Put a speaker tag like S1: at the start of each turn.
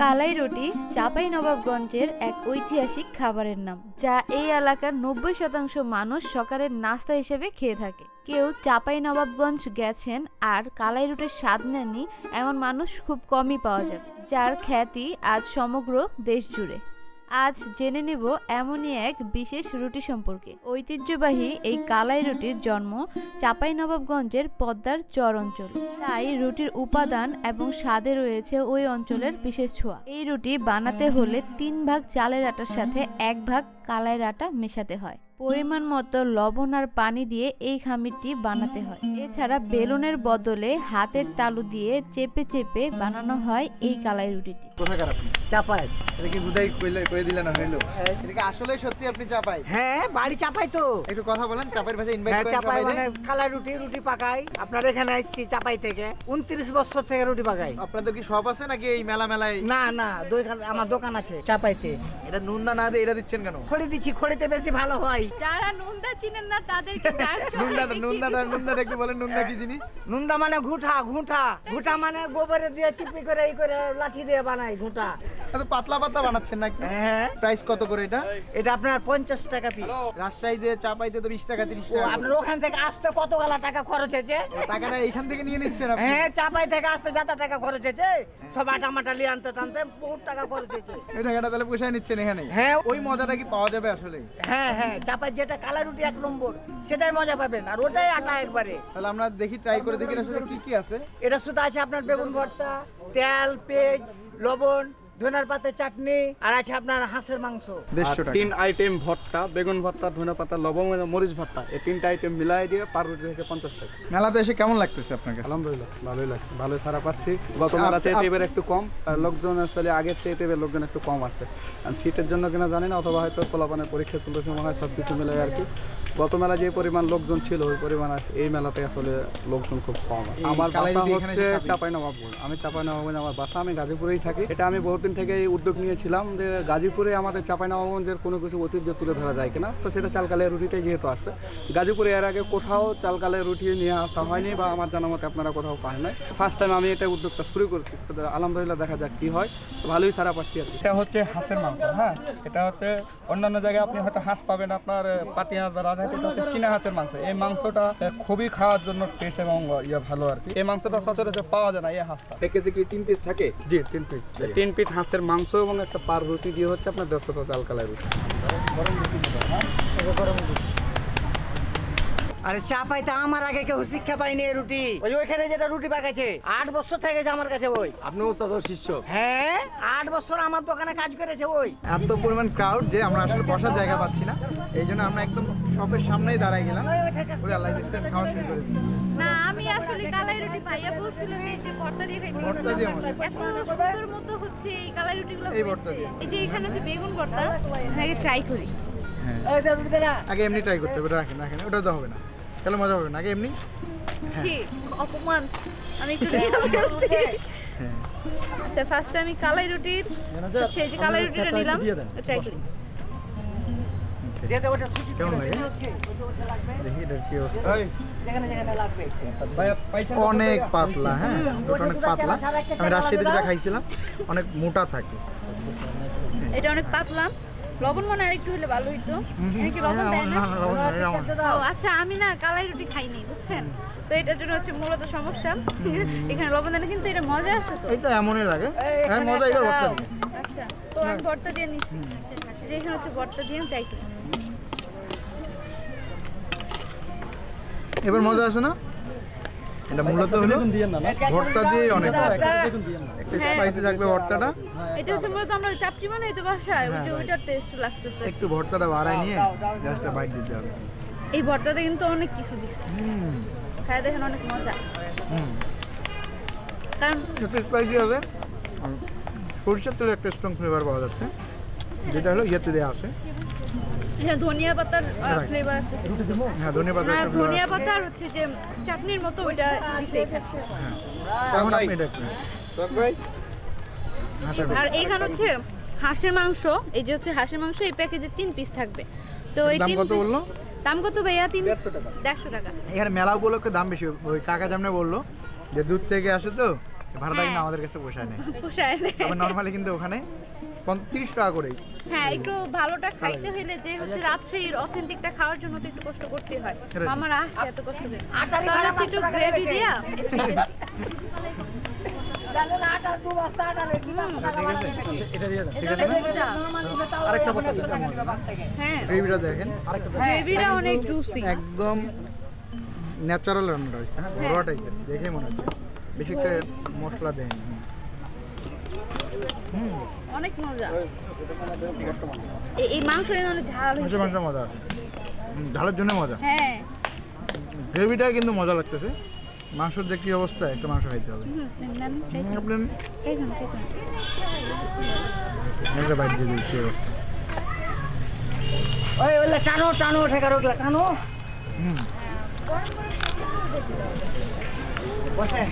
S1: কালাই রুটি চাপাই নবাবগঞ্জের এক ঐতিহাসিক খাবারের নাম, যা এই এলাকার নব্বই শতাংশ মানুষ সকালের নাস্তা হিসেবে খেয়ে থাকে। কেউ চাপাই নবাবগঞ্জ গেছেন আর কালাই রুটির স্বাদ নেননি, এমন মানুষ খুব কমই পাওয়া যাবে, যার খ্যাতি আজ সমগ্র দেশ জুড়ে আজ জেনে নেব এমনই এক বিশেষ রুটি সম্পর্কে। ঐতিহ্যবাহী এই কালাই রুটির জন্ম চাপাই নবাবগঞ্জের পদ্মার চর অঞ্চল। তাই রুটির উপাদান এবং স্বাদে রয়েছে ওই অঞ্চলের বিশেষ ছোঁয়া। এই রুটি বানাতে হলে তিন ভাগ চালের আটার সাথে এক ভাগ কালাইয়ের আটা মেশাতে হয়। পরিমাণ মতো লবণ আর পানি দিয়ে এই খামিরটি বানাতে হয়। এছাড়া বেলুনের বদলে হাতের তালু দিয়ে চেপে চেপে বানানো হয় এই কালাই রুটিটি।
S2: কোথাকার আপনি?
S3: চাপাই।
S2: এটা কি বুধাই কইলে কই দিলেন হইল? এটা কি আসলে সত্যি আপনি চাপাই।
S3: হ্যাঁ বাড়ি চাপাই তো।
S2: একটু কথা বলেন ভাষায় ইনভাইট
S3: হ্যাঁ
S2: করেন
S3: চাপাই। মানে কালা রুটি রুটি পাকাই। আপনার এখানে আসছি চাপাই থেকে। উনত্রিশ বছর থেকে রুটি পাকাই।
S2: আপনাদের কি শপ আছে নাকি এই মেলা মেলায়
S3: না না দোকান আমার দোকান আছে চাপাইতে।
S2: এটা নুনদা না দিয়ে এটা দিচ্ছেন কেন?
S3: খড়ি দিচ্ছি খড়িতে বেশি ভালো হয়।
S1: যারা নুনদা চিনেন না তাদেরকে
S2: নুনদা নুনদাটা নুনদাটা একটু বলেন নুনদা কি জিনিস?
S3: নুনদা মানে ঘুঁটা ঘুঁটা। ঘুঁটা মানে গোবরে দিয়ে চিপি করে এই করে লাঠি দিয়ে বানাই ঘুঁটা।
S2: এত পাতলা পাতলা বানাচ্ছেন না
S3: হ্যাঁ।
S2: প্রাইস কত করে এটা?
S3: এটা আপনার পঞ্চাশ টাকা পিস
S2: রাজশাহীতে চাপাইতে তো বিশ টাকা তিরিশ টাকা।
S3: আপনার ওখান থেকে আসতে কত গালা টাকা খরচ হয়েছে?
S2: টাকাটা এইখান থেকে নিয়ে নিচ্ছেন আপনি?
S3: হ্যাঁ চাপাই থেকে আসতে যত টাকা খরচ হয়েছে। সব আটা মাটা লিয়ে আনতে টানতে বহুত টাকা খরচ হয়েছে।
S2: এই টাকাটা তাহলে পোষায় নিচ্ছেন এখানে?
S3: হ্যাঁ।
S2: ওই মজাটা কি পাওয়া যাবে আসলে?
S3: হ্যাঁ হ্যাঁ চাপাই যেটা কালা রুটি এক নম্বর সেটাই মজা পাবেন আর ওটাই আটা একবারে।
S2: তাহলে আমরা দেখি ট্রাই করে দেখি এর আসলে কি কি আছে?
S3: এটা শুধু আছে আপনার বেগুন ভর্তা তেল পেঁয়াজ লবণ ধনের পাতার চাটনি আর আছে আপনার হাঁসের মাংস।
S2: দেড়শো টাকা।
S4: তিন আইটেম ভর্তা বেগুন ভর্তা ধনে পাতা লবঙ্গ এবং মরিচ ভর্তা। এই তিনটা আইটেম মিলাই দিয়ে পার রুটি থেকে পঞ্চাশ টাকা।
S2: মেলাতে এসে কেমন লাগতেছে আপনার কাছে?
S4: আলহামদুলিল্লাহ ভালোই লাগছে। ভালোই সারা পাচ্ছি। গত
S2: আচ্ছা,
S4: মেলাতে এবার একটু কম লোকজন আসলে আগের চেয়ে এবার লোকজন একটু কম আসছে। আর শীতের জন্য কিনা জানি না অথবা হয়তো পোলাপানের পরীক্ষা চলতে সময় হয় সব কিছু মিলে আর কি। গত মেলা যে পরিমাণ লোকজন ছিল ওই পরিমাণ এই মেলাতে আসলে লোকজন খুব কম। আমার বাসা হচ্ছে
S2: এসে
S4: চাপাই। নবাবগঞ্জ আমি চাপাই নবাবগঞ্জ আমার বাসা আমি গাজীপুরেই থাকি। এটা আমি বহুদিন থেকে এই উদ্যোগ নিয়েছিলাম যে গাজীপুরে আমাদের চাপাই নবাবগঞ্জের কোনো কিছু ঐতিহ্য তুলে ধরা যায় কিনা। তো সেটা চালকালের রুটিটাই যেহেতু আসছে গাজীপুরে এর আগে কোথাও চালকালের রুটি নিয়ে আসা হয়নি বা আমার জানা মতে আপনারা কোথাও পান নাই। ফার্স্ট টাইম আমি এটা উদ্যোগটা শুরু করছি। আলহামদুলিল্লাহ দেখা যাক কি হয়। ভালোই সারা পাচ্ছি আর এটা হচ্ছে হাঁসের মাংস হ্যাঁ? এটা হচ্ছে অন্যান্য জায়গায় আপনি হয়তো হাঁস পাবেন আপনার পাতিয়া বা হচ্ছে চীনা হাঁসের মাংস। এই মাংসটা খুবই খাওয়ার জন্য টেস্ট এবং ইয়ে ভালো আর কি। এই মাংসটা সচরাচর পাওয়া যায় না এই হাঁসটা।
S2: কেজি কি তিন পিস থাকে?
S4: জি তিন পিস তিন পিস হাঁসের মাংস এবং একটা পার রুটি দিয়ে হচ্ছে আপনার দেড়শো চাল কালাই রুটি
S3: আরে চাপাইতে আমার আগে কেউ শিক্ষা পাইনি এই রুটি। ওই ওইখানে যেটা রুটি পাকাছে আট বছর থেকে গেছে আমার কাছে ওই।
S2: আপনি ওস্তাদ শিষ্য।
S3: হ্যাঁ আট বছর আমার দোকানে কাজ করেছে ওই।
S2: এত পরিমাণ ক্রাউড যে আমরা আসলে বসার জায়গা পাচ্ছি না। এই জন্য আমরা একদম শপের সামনেই দাঁড়াই গেলাম। ওই আল্লাহ দেখছেন খাওয়া শুরু করে
S1: না আমি আসলে কালাই রুটি ভাইয়া বলছিল যে এই যে ভর্তা দিয়ে খাইতে
S2: ভর্তা দিয়ে
S1: এত সুন্দর মতো হচ্ছে এই কালাই রুটিগুলো
S2: এই ভর্তা দিয়ে।
S1: এই যে এখানে হচ্ছে বেগুন ভর্তা আগে ট্রাই করি।
S2: হ্যাঁ। আগে এমনি ট্রাই করতে হবে ওটা রাখেন রাখেন। ওটা তো হবে না। তাহলে মজা হবে না। আগে এমনি?
S1: ছি অপমান আমি একটু বলছি।
S2: হ্যাঁ।
S1: আচ্ছা ফার্স্টে আমি কালাই রুটির হচ্ছে এই যে কালাই রুটিটা নিলাম। ট্রাই করি।
S2: অনেক পাতলা হ্যাঁ ওটা অনেক পাতলা। আমি রাজশাহীতে যেটা খাইছিলাম অনেক মোটা থাকে।
S1: এটা অনেক পাতলা। লবণ মনে আর একটু হলে ভালো হইতো। কি লবণ দেয় না?
S2: না।
S1: ও আচ্ছা আমি না কালাই রুটি খাইনি বুঝছেন? তো এটার জন্য হচ্ছে মূলত সমস্যা। এখানে লবণ দেয় না কিন্তু এটা মজা আছে তো।
S2: তো এমনই লাগে। হ্যাঁ মজা ভর্তা
S1: আচ্ছা তো আমি ভর্তা দিয়ে নিচ্ছি যে এখানে হচ্ছে ভর্তা দিয়ে আমি ট্রাই করি
S2: এবার মজা আসে না? এটা মূলত হলো ভর্তা দিয়ে অনেক। একটু
S1: হ্যাঁ।
S2: স্পাইসি থাকবে ভর্তাটা?
S1: এটা হচ্ছে মূলত আমরা চাপটি বানাই তো বাসায় ওই যে
S2: হ্যাঁ,
S1: ওইটার টেস্ট লাগতেছে।
S2: একটু ভর্তাটা বাড়ায় নিয়ে জাস্ট বাইট দিতে হবে।
S1: এই ভর্তাতে কিন্তু অনেক কিছু দিচ্ছে
S2: হুম।
S1: খাই দেখেন অনেক মজা।
S2: হুম।
S1: কারণ
S2: একটু স্পাইসি হবে। সরষের তেলে একটা স্ট্রং ফ্লেভার পাওয়া যাচ্ছে। যেটা হলো ইয়েতে দেওয়া আছে।
S1: এখানে ধনিয়া পাতার ফ্লেভার আসছে
S2: হ্যাঁ ধনে পাতা
S1: হ্যাঁ ধনিয়া
S2: আছে।
S1: পাতা হচ্ছে যে চাটনির মতো ওইটা দিছে
S2: হ্যাঁ। এখন আপনি এটা
S1: আর এইখানে হচ্ছে হাঁসের মাংস এই যে হচ্ছে হাঁসের মাংস এই প্যাকেজে তিন পিস থাকবে। তো এই
S2: দাম
S1: তিন
S2: কত বলল?
S1: দাম কত ভাইয়া? তিন দেড়শো টাকা।
S2: এখানে মেলা উপলক্ষে দাম বেশি। ওই কাকা জামনে বলল যে দূর থেকে আসে তো ভাড়াটা কিন্তু
S1: হ্যাঁ।
S2: আমাদের কাছে পোষায় নেই।
S1: পোষায় না।
S2: তবে নর্মালি কিন্তু ওখানে তিরিশ টাকা করেই।
S1: হ্যাঁ একটু ভালোটা খাইতে হইলে যে হচ্ছে রাজশাহীর অথেন্টিকটা খাওয়ার জন্য তো একটু কষ্ট করতে হয়। মামারা আসে এত কষ্ট করে। আমরা
S3: ভাড়া
S1: হচ্ছে একটু গ্রেভি দিয়া
S3: জানেন আটা দু বস্তা আটা লেছি
S2: ঠিক আছে।
S3: এটা দিয়ে
S2: ঠিক আছে। না?
S3: আরেকটা বস্তা
S1: হ্যাঁ।
S2: গ্রেভিটা দেখেন।
S1: গ্রেভিটা অনেক জুসি
S2: একদম ন্যাচারাল রান্নাটা হয়েছে হ্যাঁ ঘরোয়া টাইপের দেখে মনে হচ্ছে। বেশি একটা মশলা দেয়নি। হুম
S1: অনেক মজা। এই- অনেক ঝাল
S2: মাংস
S1: হয়েছে।
S2: মাংস মজা আছে। ঝালের জন্য মজা।
S1: হ্যাঁ।
S2: গ্রেভিটা কিন্তু মজা লাগতেছে। মাংসের যে কী অবস্থা একটা মাংস খাইতে হবে।
S1: হুম, নেন,
S2: হুম,
S1: খাইতে।
S2: আপনি
S1: খাইতে, খাইতে।
S2: একটা বাইট দিয়ে অবস্থা
S3: ওই ওলে টানো টানো ঠেকা টানো।
S2: হুম।
S3: বসে।